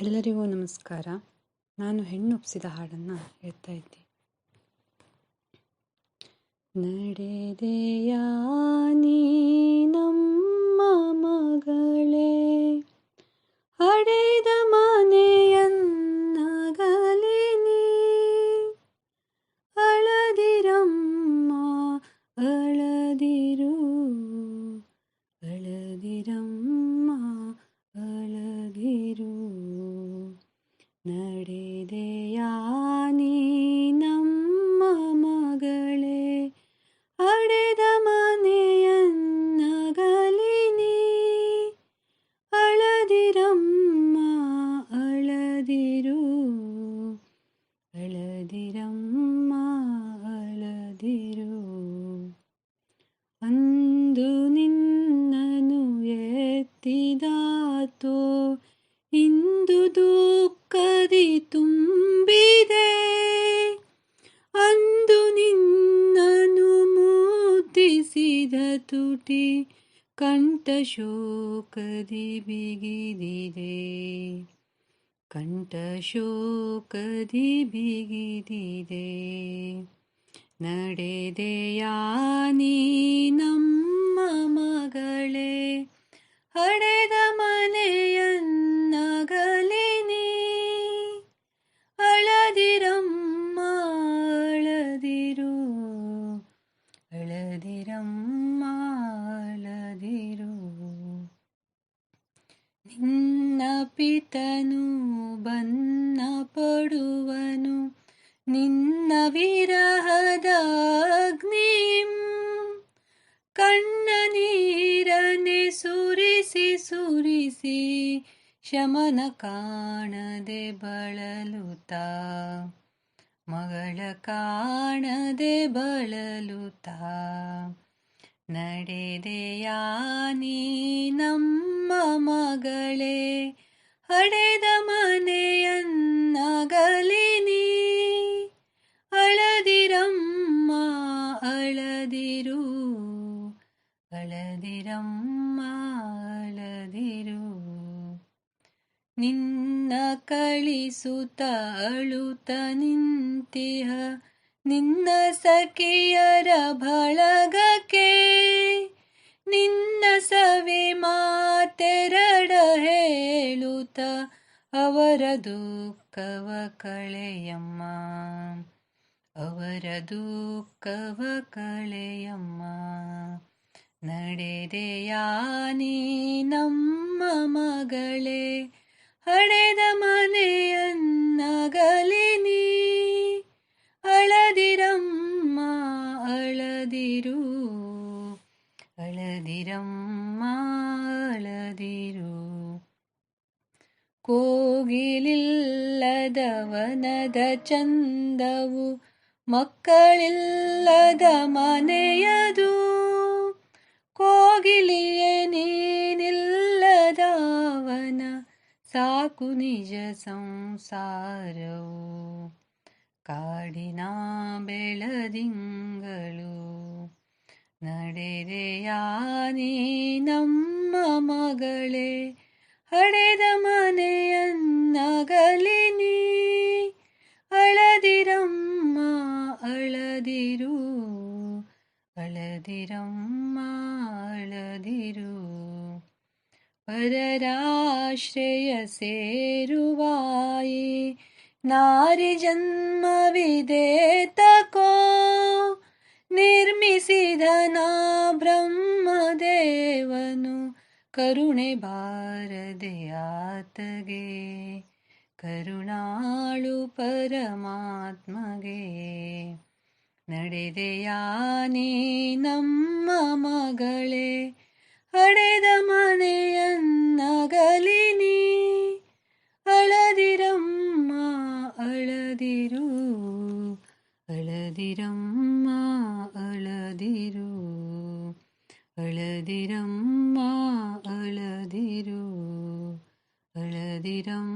ಎಲ್ಲರಿಗೂ ನಮಸ್ಕಾರ. ನಾನು ಹೆಣ್ಣು ಒಪ್ಪಿಸಿದ ಹಾಡನ್ನು ಹೇಳ್ತಾ ಇದ್ದೆ. ನಡೆದೆಯಾ ಅಂದು ನಿನ್ನನು ಎತ್ತಿದಾತೋ, ಇಂದು ದುಃಖದಿ ತುಂಬಿದೆ. ಅಂದು ನಿನ್ನನು ಮೂತಿಸಿದ ತುಟಿ ಕಂಠ ಶೋಕದಿ ಬಿಗಿದಿದೆ. ಕಂಠ ಶೋಕದಿ ಬಿಗಿದಿದೆ. ನಡೆದೆಯಾ ನೀ ನಮ್ಮ ಮಗಳೇ? ಹಡೆದ ಮನೆಯನ್ನಗಲಿ ನೀ? ಅಳದಿರಮ್ಮ ಅಳದಿರು ಅಳದಿರಮ್ಮ ಅಳದಿರು ನಿನ್ನ ಪಿತನು ಬನ್ನ ಪಡುವನು ನಿನ್ನ ವಿರಹದ ಅಗ್ನಿಂ ಕಣ್ಣ ನೀರನೆ ಸುರಿಸಿ ಸುರಿಸಿ ಶಮನ ಕಾಣದೆ ಬಳಲುತ್ತ ಮಗಳ ಕಾಣದೆ ಬಳಲುತ್ತ ನಡೆದೆಯಾ ನೀ ನಮ್ಮ ಮಗಳೇ ಹಡೆದ ಮನೆಯನ್ನಗಲಿ ಅಳದಿರು, ಅಳದಿರಮ್ಮ, ಅಳದಿರು. ನಿನ್ನ ಕಳಿಸುತ್ತ ಅಳುತ ನಿಂತಿಹ, ನಿನ್ನ ಸಖಿಯರ ಬಳಗಕ್ಕೆ. ನಿನ್ನ ಸವಿ ಮಾತೆರಡ ಹೇಳುತ್ತ ಅವರ ದುಃಖವ ಕಳೆಯಮ್ಮ. ಅವರ ದುಃಖವ ಕಳೆಯಮ್ಮ. ನಡೆದೆಯಾನಿ ನಮ್ಮ ಮಗಳೇ? ಹಡೆದ ಮನೆಯನ್ನಗಲಿನಿ ಅಳದಿರಮ್ಮ ಅಳದಿರು. ಅಳದಿರಮ್ಮ ಅಳದಿರು. ಕೋಗಿಲಿಲ್ಲದವನದ ಚಂದವು ಮಕ್ಕಳಿಲ್ಲದ ಮನೆಯದು. ಕೋಗಿಲಿಯೇ ನೀನಿಲ್ಲದವನ ಸಾಕು ನಿಜ ಸಂಸಾರವು. ಕಾಡಿನ ಬೆಳದಿಂಗಳು ನೀ ನಮ್ಮ ಮಗಳೇ? ಹಡೆದ ಮನೆಯನ್ನಗಲಿ ಅಳದಿರು ಪರರಾಶ್ರಯ ಸೇರುವಾಯಿ ನಾರಿ ಜನ್ಮವಿದೆ ತಕೋ ನಿರ್ಮಿಸಿದ ನಾ ಬ್ರಹ್ಮದೇವನು ಕರುಣೆ ಬಾರದೆ ಆತಗೆ ಕರುಣಾಳು ಪರಮಾತ್ಮಗೆ ನಡೆದೆಯಾ ನೀ ನಮ್ಮ ಮಗಳೇ ಹಡೆದ ಮನೆಯನ್ನಗಲಿನಿ ಅಳದಿರಮ್ಮ ಅಳದಿರು ಅಳದಿರಮ್ಮ ಅಳದಿರು ಅಳದಿರಮ್ಮ ಅಳದಿರು ಅಳದಿರಮ್ಮ.